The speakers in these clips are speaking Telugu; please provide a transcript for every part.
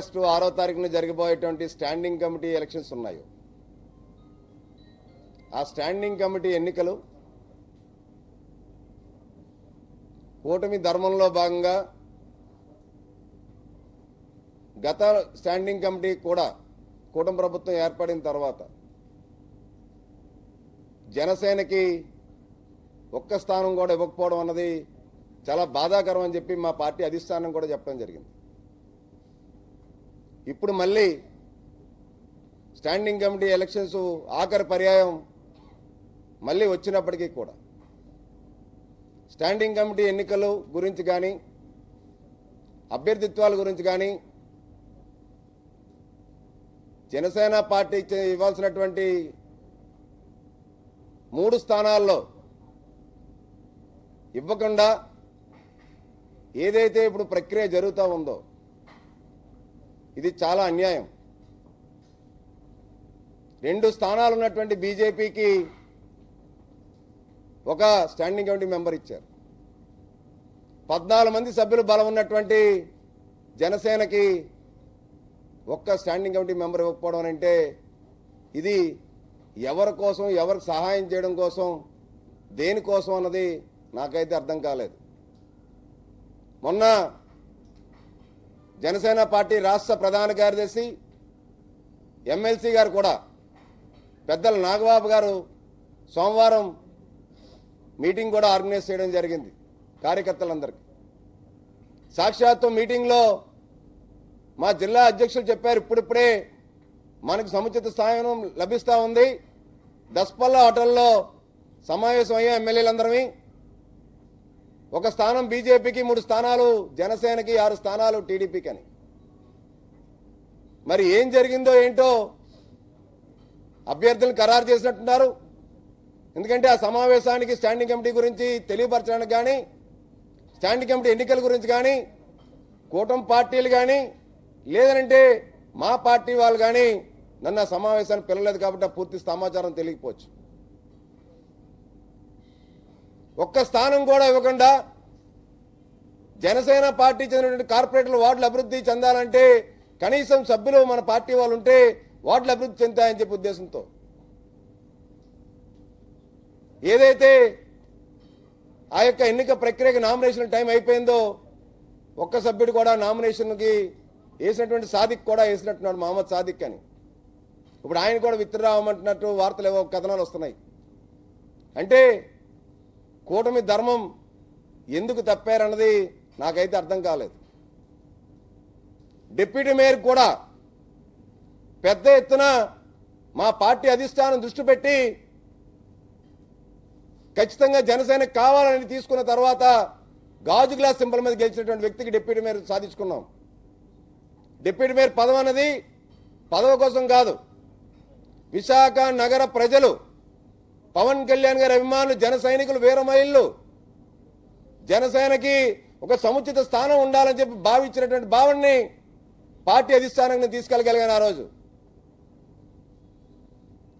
ఆగస్టు ఆరో తారీఖున జరిగిపోయేటువంటి స్టాండింగ్ కమిటీ ఎలక్షన్స్ ఉన్నాయి. ఆ స్టాండింగ్ కమిటీ ఎన్నికలు కూటమి ధర్మంలో భాగంగా గత స్టాండింగ్ కమిటీ కూడా కూటమి ప్రభుత్వం ఏర్పడిన తర్వాత జనసేనకి ఒక్క స్థానం కూడా ఇవ్వకపోవడం అన్నది చాలా బాధాకరం అని చెప్పి మా పార్టీ అధిష్టానం కూడా చెప్పడం జరిగింది. ఇప్పుడు మళ్ళీ స్టాండింగ్ కమిటీ ఎలక్షన్స్ ఆఖరి పర్యాయం మళ్ళీ వచ్చినప్పటికీ కూడా. స్టాండింగ్ కమిటీ ఎన్నికలు గురించి కానీ అభ్యర్థిత్వాల గురించి కానీ జనసేన పార్టీ ఇవ్వాల్సినటువంటి మూడు స్థానాల్లో ఇవ్వకుండా ఏదైతే ఇప్పుడు ప్రక్రియ జరుగుతూ ఉందో ఇది చాలా అన్యాయం. రెండు స్థానాలు ఉన్నటువంటి బీజేపీకి ఒక స్టాండింగ్ కమిటీ మెంబర్ ఇచ్చారు. పద్నాలుగు మంది సభ్యులు బలం ఉన్నటువంటి జనసేనకి ఒక్క స్టాండింగ్ కమిటీ మెంబర్ ఇవ్వకపోవడం అంటే ఇది ఎవరి కోసం ఎవరికి సహాయం చేయడం కోసం దేనికోసం అన్నది నాకైతే అర్థం కాలేదు. మొన్న జనసేన పార్టీ రాష్ట్ర ప్రధాన కార్యదర్శి ఎమ్మెల్సీ గారు కూడా పెద్దల నాగబాబు గారు సోమవారం మీటింగ్ కూడా ఆర్గనైజ్ చేయడం జరిగింది కార్యకర్తలందరికీ. సాక్షాత్తు మీటింగ్లో మా జిల్లా అధ్యక్షులు చెప్పారు ఇప్పుడిప్పుడే మనకు సముచిత స్థానం లభిస్తూ ఉంది. దస్పల్ల హోటల్లో సమావేశం అయ్యాం ఎమ్మెల్యేలందరమీ ఒక స్థానం బీజేపీకి మూడు స్థానాలు జనసేనకి ఆరు స్థానాలు టీడీపీకి అని మరి ఏం జరిగిందో ఏంటో అభ్యర్థులను ఖరారు చేసినట్టున్నారు. ఎందుకంటే ఆ సమావేశానికి స్టాండింగ్ కమిటీ గురించి తెలియపరచడానికి కానీ స్టాండింగ్ కమిటీ ఎన్నికల గురించి కానీ కూటమి పార్టీలు కానీ లేదనంటే మా పార్టీ వాళ్ళు కానీ నన్ను ఆ పిల్లలేదు పిలవలేదు కాబట్టి పూర్తి సమాచారం తెలియకపోవచ్చు. ఒక్క స్థానం కూడా ఇవ్వకుండా జనసేన పార్టీ చెందినటువంటి కార్పొరేటర్లు వార్డులు అభివృద్ధి చెందాలంటే కనీసం సభ్యులు మన పార్టీ వాళ్ళు ఉంటే వార్డులు అభివృద్ధి చెందుతాయని చెప్పే ఉద్దేశంతో. ఏదైతే ఆ యొక్క ఎన్నిక ప్రక్రియకి నామినేషన్ టైం అయిపోయిందో ఒక్క సభ్యుడు కూడా నామినేషన్కి వేసినటువంటి సాదిక్ కూడా వేసినట్టున్నాడు మహమ్మద్ సాదిక్ అని. ఇప్పుడు ఆయన కూడా విత్డ్రా అవ్వమంటున్నట్టు వార్తలు ఏవో కథనాలు వస్తున్నాయి. అంటే కూటమి ధర్మం ఎందుకు తప్పారన్నది నాకైతే అర్థం కాలేదు. డిప్యూటీ మేయర్ కూడా పెద్ద ఎత్తున మా పార్టీ అధిష్టానం దృష్టి పెట్టి ఖచ్చితంగా జనసేనకు కావాలని తీసుకున్న తర్వాత గాజు గ్లాస్ సింబల్ మీద గెలిచినటువంటి వ్యక్తికి డిప్యూటీ మేయర్ సాధించుకున్నాం. డిప్యూటీ మేయర్ పదవి అన్నది పదవి కోసం కాదు. విశాఖ నగర ప్రజలు పవన్ కళ్యాణ్ గారి అభిమానులు జన సైనికులు వీరమైళ్ళు జనసేనకి ఒక సముచిత స్థానం ఉండాలని చెప్పి భావించినటువంటి భావనని పార్టీ అధిష్టానాన్ని తీసుకెళ్ళగలిగాను ఆ రోజు.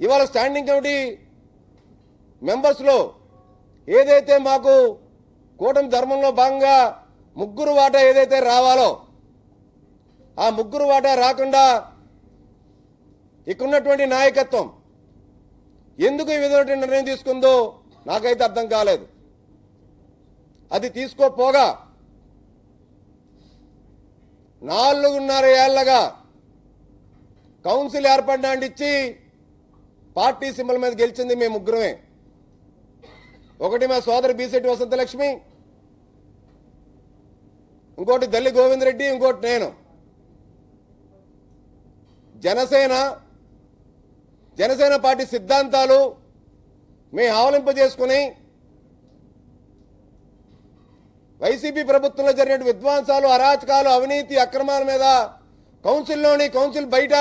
ఇవాళ స్టాండింగ్ కమిటీ మెంబర్స్లో ఏదైతే మాకు కూటమి ధర్మంలో భాగంగా ముగ్గురు వాటా ఏదైతే రావాలో ఆ ముగ్గురు వాటా రాకుండా ఇక్కడున్నటువంటి నాయకత్వం ఎందుకు ఈ విధమైన నిర్ణయం తీసుకుందో నాకైతే అర్థం కాలేదు. అది తీసుకోపోగా నాలుగున్నర ఏళ్ళగా కౌన్సిల్ ఏర్పడినాంటి ఇచ్చి పార్టీ సింబల్ మీద గెలిచింది మేము ముగ్గురమే. ఒకటి మా సోదరి బీసెట్టి వసంతలక్ష్మి ఇంకోటి దల్లి గోవిందరెడ్డి ఇంకోటి నేను. జనసేన జనసేన పార్టీ సిద్ధాంతాలు మేము ఆవలింపజేసుకుని వైసీపీ ప్రభుత్వంలో జరిగిన విధ్వంసాలు అరాచకాలు అవినీతి అక్రమాల మీద కౌన్సిల్లోని కౌన్సిల్ బయట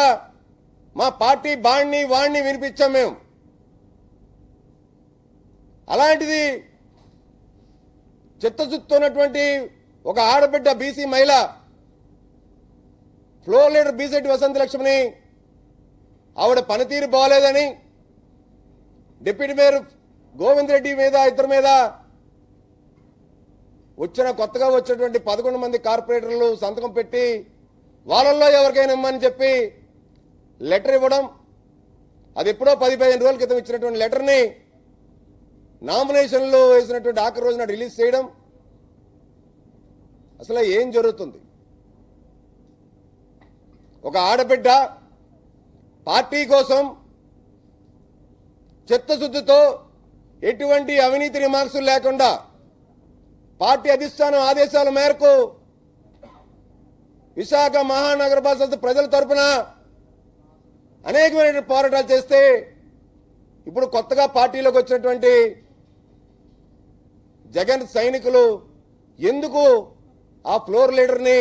మా పార్టీ బాణ్ణి వాణ్ణి వినిపించాం మేము. అలాంటిది చిత్తశుద్ధున్నటువంటి ఒక ఆడబిడ్డ బీసీ మహిళ ఫ్లోర్ లీడర్ బీసెట్ వసంత లక్ష్మిని ఆవిడ పనితీరు బాగలేదని డిప్యూటీ మేయర్ గోవింద్ రెడ్డి మీద ఇద్దరి మీద వచ్చిన కొత్తగా వచ్చినటువంటి పదకొండు మంది కార్పొరేటర్లు సంతకం పెట్టి వాళ్ళల్లో ఎవరికైనా ఇమ్మని చెప్పి లెటర్ ఇవ్వడం. అది ఎప్పుడో పది పదిహేను రోజుల క్రితం ఇచ్చినటువంటి లెటర్ని నామినేషన్లో వేసినటువంటి ఆఖరి రోజున రిలీజ్ చేయడం. అసలు ఏం జరుగుతుంది? ఒక ఆడబిడ్డ పార్టీ కోసం చిత్తశుద్ధితో ఎటువంటి అవినీతి రిమార్క్స్ లేకుండా పార్టీ అధిష్టానం ఆదేశాల మేరకు విశాఖ మహానగర పరిషత్ ప్రజల తరపున అనేకమైన పోరాటాలు చేస్తే ఇప్పుడు కొత్తగా పార్టీలోకి వచ్చినటువంటి జగన్ సైనికులు ఎందుకు ఆ ఫ్లోర్ లీడర్ని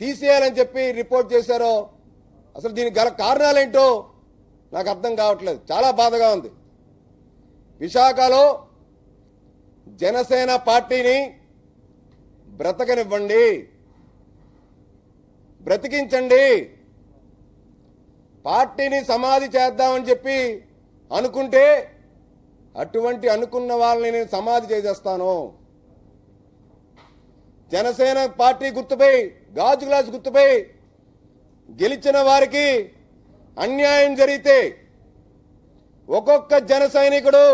తీసేయాలని చెప్పి రిపోర్ట్ చేశారో అసలు దీనికి గల కారణాలేంటో నాకు అర్థం కావట్లేదు. చాలా బాధగా ఉంది. విశాఖలో జనసేన పార్టీని బ్రతకనివ్వండి. బ్రతికించండి. పార్టీని సమాధి చేద్దామని చెప్పి అనుకుంటే అటువంటి అనుకున్న వాళ్ళని నేను సమాధి చేసేస్తాను. జనసేన పార్టీ గుర్తుపై గాజు గ్లాస్ గుర్తుపై గెలిచిన వారికి అన్యాయం జరిగితే ఒక్కొక్క జన సైనికుడు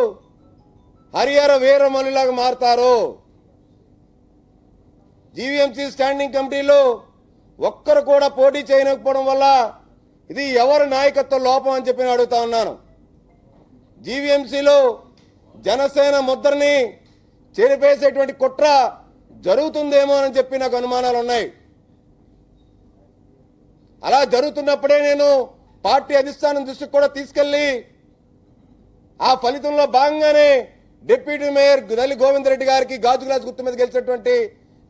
హరిహర వీరమణిలాగా మారుతారు. జీవీఎంసీ స్టాండింగ్ కమిటీలో ఒక్కరు కూడా పోటీ చేయకపోవడం వల్ల ఇది ఎవరి నాయకత్వ లోపం అని చెప్పి అడుగుతా ఉన్నాను. జీవీఎంసీలో జనసేన ముద్రని చెరిపేసేటువంటి కుట్ర జరుగుతుందేమో అని చెప్పి నాకు అనుమానాలు ఉన్నాయి అలా జరుగుతున్నప్పుడే నేను పార్టీ అధిష్టానం దృష్టికి కూడా తీసుకెళ్ళి ఆ ఫలితంలో భాగంగానే డిప్యూటీ మేయర్ దలి గోవింద్ రెడ్డి గారికి గాజు గ్లాస్ గుర్తు మీద గెలిచినటువంటి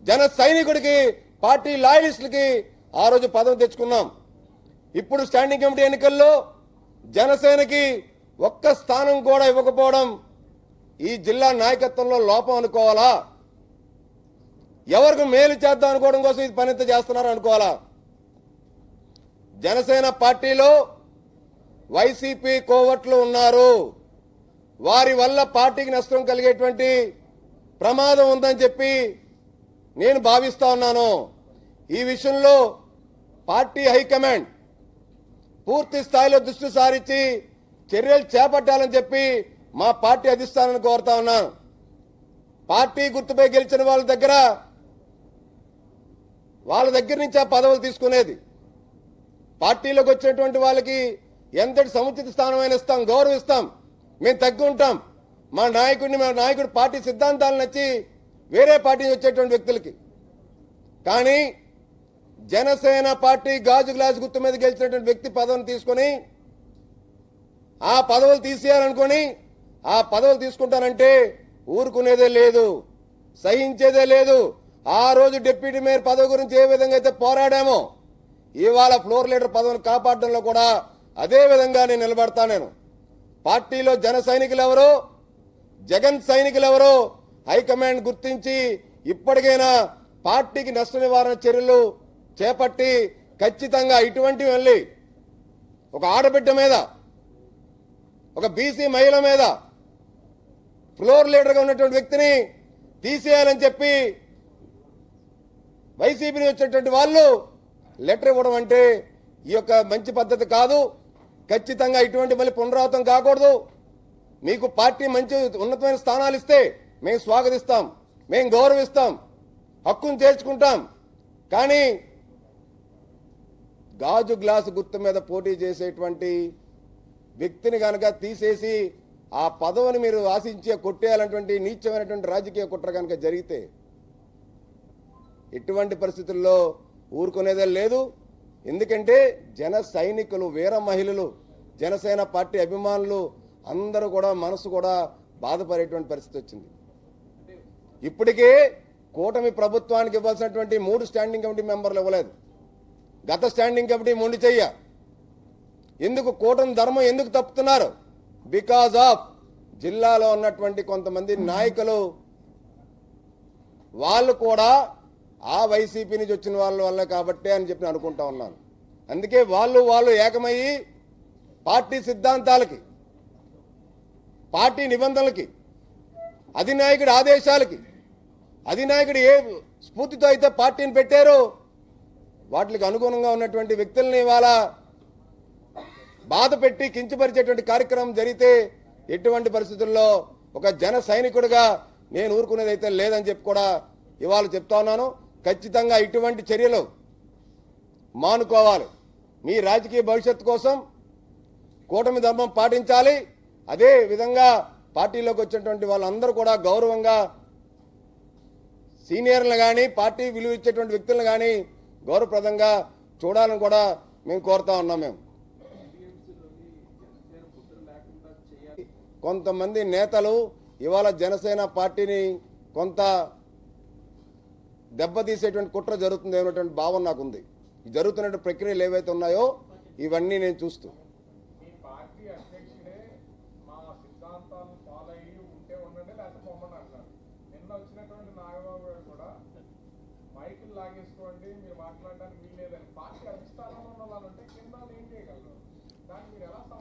జన సైనికుడికి పార్టీ లాయలిస్టులకి ఆ రోజు పదవి తెచ్చుకున్నాం. ఇప్పుడు స్టాండింగ్ కమిటీ ఎన్నికల్లో జనసేనకి ఒక్క స్థానం కూడా ఇవ్వకపోవడం ఈ జిల్లా నాయకత్వంలో లోపం అనుకోవాలా? ఎవరికి మేలు చేద్దాం అనుకోవడం కోసం ఇది పనింత చేస్తున్నారు అనుకోవాలా? జనసేన పార్టీలో వైసీపీ కోవట్లు ఉన్నారు. వారి వల్ల పార్టీకి నష్టం కలిగేటువంటి ప్రమాదం ఉందని చెప్పి నేను భావిస్తా ఉన్నాను. ఈ విషయంలో పార్టీ హైకమాండ్ పూర్తి స్థాయిలో దృష్టి సారించి చర్యలు చేపట్టాలని చెప్పి మా పార్టీ అధిష్టానాన్ని కోరుతా ఉన్నాను పార్టీ గుర్తుపై గెలిచిన వాళ్ళ దగ్గర వాళ్ళ దగ్గర నుంచి ఆ పదవులు తీసుకునేది. పార్టీలోకి వచ్చినటువంటి వాళ్ళకి ఎంతటి సముచిత స్థానమైన ఇస్తాం గౌరవిస్తాం మేము తగ్గి ఉంటాం మా నాయకుడిని మా నాయకుడు పార్టీ సిద్ధాంతాలు నచ్చి వేరే పార్టీ వచ్చేటువంటి వ్యక్తులకి. కానీ జనసేన పార్టీ గాజు గ్లాసు గుర్తు మీద గెలిచినటువంటి వ్యక్తి పదవిని తీసుకొని ఆ పదవులు తీసేయాలనుకొని ఆ పదవులు తీసుకుంటానంటే ఊరుకునేదే లేదు సహించేదే లేదు. ఆ రోజు డిప్యూటీ మేయర్ పదవి గురించి ఏ విధంగా అయితే పోరాడామో ఇవాళ ఫ్లోర్ లీడర్ పదవిని కాపాడడంలో కూడా అదే విధంగా నేను నిలబడతా నేను. పార్టీలో జన సైనికులు ఎవరో? జగన్ సైనికులు ఎవరు? హైకమాండ్ గుర్తించి ఇప్పటికైనా పార్టీకి నష్ట నివారణ చర్యలు చేపట్టి ఖచ్చితంగా ఇటువంటివి వెళ్ళి ఒక ఆడబిడ్డ మీద ఒక బీసీ మహిళ మీద ఫ్లోర్ లీడర్గా ఉన్నటువంటి వ్యక్తిని తీసేయాలని చెప్పి వైసీపీని వచ్చేటువంటి వాళ్ళు లెటర్ ఇవ్వడం అంటే ఈ యొక్క మంచి పద్ధతి కాదు. ఖచ్చితంగా ఇటువంటి మళ్ళీ పునరావృతం కాకూడదు. మీకు పార్టీ మంచి ఉన్నతమైన స్థానాలు ఇస్తే మేము స్వాగతిస్తాం మేము గౌరవిస్తాం హక్కును చేర్చుకుంటాం కానీ గాజు గ్లాసు గుర్తు మీద పోటీ చేసేటువంటి వ్యక్తిని కనుక తీసేసి ఆ పదవిని మీరు ఆశించే కొట్టేయాలన్నటువంటి నీచమైనటువంటి రాజకీయ కుట్ర కనుక జరిగితే ఎటువంటి పరిస్థితుల్లో ఊరుకునేదే లేదు. ఎందుకంటే జన సైనికులు వీర మహిళలు జనసేన పార్టీ అభిమానులు అందరూ కూడా మనసు కూడా బాధపడేటువంటి పరిస్థితి వచ్చింది. ఇప్పటికే కూటమి ప్రభుత్వానికి ఇవ్వాల్సినటువంటి మూడు స్టాండింగ్ కమిటీ మెంబర్లు ఇవ్వలేదు. గత స్టాండింగ్ కమిటీ మొండి చెయ్య ఎందుకు కూటమి ధర్మం ఎందుకు తప్పుతున్నారు? బికాజ్ ఆఫ్ జిల్లాలో ఉన్నటువంటి కొంతమంది నాయకులు. వాళ్ళు కూడా ఆ వైసీపీ నుంచి వచ్చిన వాళ్ళ వల్ల కాబట్టే అని చెప్పి అనుకుంటా ఉన్నాను. అందుకే వాళ్ళు వాళ్ళు ఏకమయ్యి పార్టీ సిద్ధాంతాలకి పార్టీ నిబంధనలకి అధినాయకుడి ఆదేశాలకి అధినాయకుడు ఏ స్ఫూర్తితో అయితే పార్టీని పెట్టారో వాటికి అనుగుణంగా ఉన్నటువంటి వ్యక్తుల్ని ఇవాళ బాధ పెట్టి కించపరిచేటువంటి కార్యక్రమం జరిగితే ఎటువంటి పరిస్థితుల్లో ఒక జన సైనికుడిగా నేను ఊరుకునేది అయితే లేదని చెప్పి కూడా ఇవాళ చెప్తా ఉన్నాను. ఖచ్చితంగా ఇటువంటి చర్యలు మానుకోవాలి. మీ రాజకీయ భవిష్యత్తు కోసం కూటమి ధర్మం పాటించాలి. అదే విధంగా పార్టీలోకి వచ్చినటువంటి వాళ్ళందరూ కూడా గౌరవంగా సీనియర్లు కానీ పార్టీ విలువ ఇచ్చేటువంటి వ్యక్తులను కానీ గౌరవప్రదంగా చూడాలని కూడా మేము కోరుతా ఉన్నాం మేము. కొంతమంది నేతలు ఇవాళ జనసేన పార్టీని కొంత దెబ్బతీసేటువంటి కుట్ర జరుగుతుంది అనేటువంటి భావన నాకు ఉంది జరుగుతున్న ప్రక్రియలు ఏవైతే ఉన్నాయో ఇవన్నీ నేను చూస్తూ.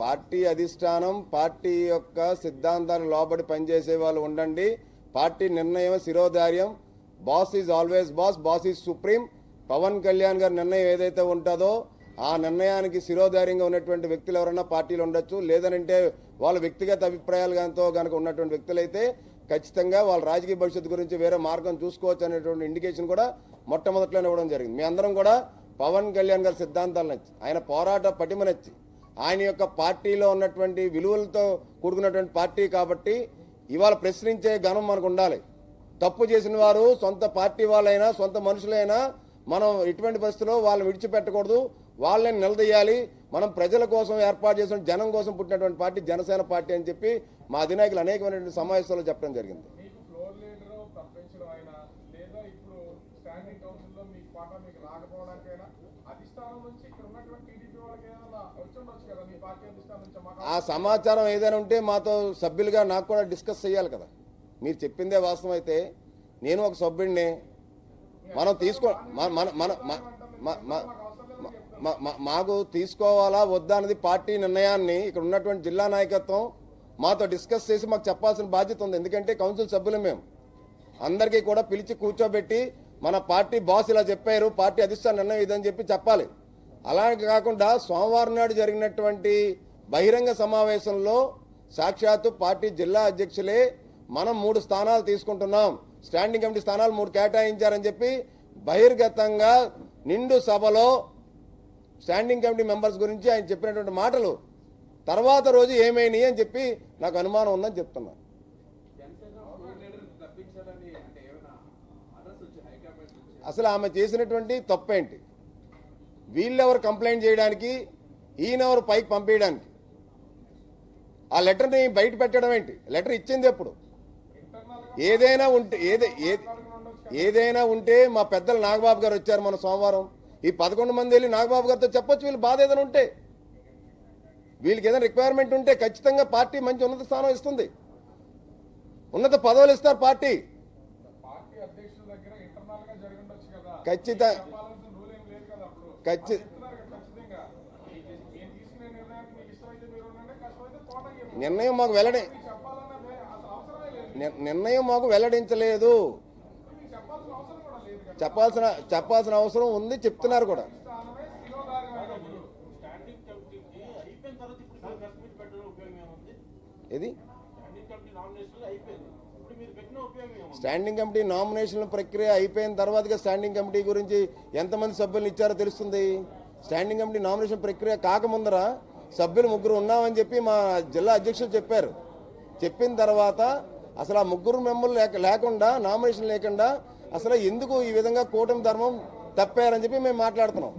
పార్టీ అధిష్టానం పార్టీ యొక్క సిద్ధాంతాలు లోబడి పనిచేసే వాళ్ళు ఉండండి. పార్టీ నిర్ణయం శిరోధార్యం. Boss is always boss boss is supreme Pawan Kalyan గారి నిర్ణయం ఏదైతే ఉంటుందో ఆ నిర్ణయానికి శిరోధార్యంగా ఉన్నటువంటి వ్యక్తులు ఎవరైనా పార్టీలు ఉండొచ్చు. లేదనంటే వాళ్ళ వ్యక్తిగత అభిప్రాయాలు కనుక ఉన్నటువంటి వ్యక్తులైతే ఖచ్చితంగా వాళ్ళ రాజకీయ భవిష్యత్తు గురించి వేరే మార్గం చూసుకోవచ్చు అనేటువంటి ఇండికేషన్ కూడా మొట్టమొదట్లోనే ఇవ్వడం జరిగింది. మీ అందరం కూడా పవన్ కళ్యాణ్ గారి సిద్ధాంతాలు నచ్చి ఆయన పోరాట పటిమ నచ్చి ఆయన యొక్క పార్టీలో ఉన్నటువంటి విలువలతో కూడుకున్నటువంటి పార్టీ కాబట్టి ఇవాళ ప్రశ్నించే ఘనం మనకు ఉండాలి. తప్పు చేసిన వారు సొంత పార్టీ వాళ్ళైనా సొంత మనుషులైనా మనం ఎటువంటి పరిస్థితుల్లో వాళ్ళని విడిచిపెట్టకూడదు. వాళ్ళని నిలదీయాలి. మనం ప్రజల కోసం ఏర్పాటు చేసిన జనం కోసం పుట్టినటువంటి పార్టీ జనసేన పార్టీ అని చెప్పి మా అధినాయకులు అనేకమైనటువంటి సమావేశాల్లో చెప్పడం జరిగింది. ఆ సమాచారం ఏదైనా ఉంటే మాతో సభ్యులుగా నాకు కూడా డిస్కస్ చేయాలి కదా. మీరు చెప్పిందే వాస్తవం అయితే నేను ఒక సభ్యుడిని. మనం తీసుకో మన మన మన మాకు తీసుకోవాలా వద్దా అనేది పార్టీ నిర్ణయాన్ని ఇక్కడ ఉన్నటువంటి జిల్లా నాయకత్వం మాతో డిస్కస్ చేసి మాకు చెప్పాల్సిన బాధ్యత ఉంది. ఎందుకంటే కౌన్సిల్ సభ్యులు మేము. అందరికీ కూడా పిలిచి కూర్చోబెట్టి మన పార్టీ బాస్ ఇలా చెప్పారు పార్టీ అధిష్టాన నిర్ణయం ఇదని చెప్పి చెప్పాలి. అలాగే కాకుండా సోమవారం నాడు జరిగినటువంటి బహిరంగ సమావేశంలో సాక్షాత్తు పార్టీ జిల్లా అధ్యక్షులే మనం మూడు స్థానాలు తీసుకుంటున్నాం. స్టాండింగ్ కమిటీ స్థానాలు మూడు కేటాయించారని చెప్పి బహిర్గతంగా నిండు సభలో స్టాండింగ్ కమిటీ మెంబర్స్ గురించి ఆయన చెప్పినటువంటి మాటలు తర్వాత రోజు ఏమైనాయి అని చెప్పి నాకు అనుమానం ఉందని చెప్తున్నాను అసలు ఆమె చేసినటువంటి తప్పేంటి? వీళ్ళెవరు కంప్లైంట్ చేయడానికి? ఈయనెవరు పైకి పంపించడానికి ఆ లెటర్ని బయట పెట్టడం ఏంటి? లెటర్ ఇచ్చింది ఎప్పుడు? ఏదైనా ఉంటే ఏదే ఏది ఏదైనా ఉంటే మా పెద్దలు నాగబాబు గారు వచ్చారు మన సోమవారం ఈ పదకొండు మంది వెళ్ళి నాగబాబు గారితో చెప్పొచ్చు వీళ్ళు బాధ ఏదైనా ఉంటే వీళ్ళకి ఏదైనా రిక్వైర్మెంట్ ఉంటే ఖచ్చితంగా పార్టీ మంచి ఉన్నత స్థానం ఇస్తుంది ఉన్నత పదవులు ఇస్తారు పార్టీ ఖచ్చితంగా నిర్ణయం మాకు వెల్లడి చెప్పాలన్నదే అసలు అవసరమే లేదు నిర్- నిర్ణయం మాకు వెల్లడించలేదు. చెప్పాల్సిన చెప్పాల్సిన అవసరం ఉంది చెప్తున్నారు కూడా. స్టాండింగ్ ఇది standing committee nomination standing committee nomination ప్రక్రియ అయిపోయిన తర్వాతగా స్టాండింగ్ కమిటీ గురించి ఎంతమంది సభ్యులు ఇచ్చారో తెలుస్తుంది. స్టాండింగ్ కమిటీ నామినేషన్ ప్రక్రియ కాకముందర సభ్యులు ముగ్గురు ఉన్నామని చెప్పి మా జిల్లా అధ్యక్షులు చెప్పారు. చెప్పిన తర్వాత అసలు ఆ ముగ్గురు మెంబర్లు లేక లేకుండా నామినేషన్ లేకుండా అసలు ఎందుకు ఈ విధంగా కూటమి ధర్మం తప్పారని చెప్పి మేము మాట్లాడుతున్నాం.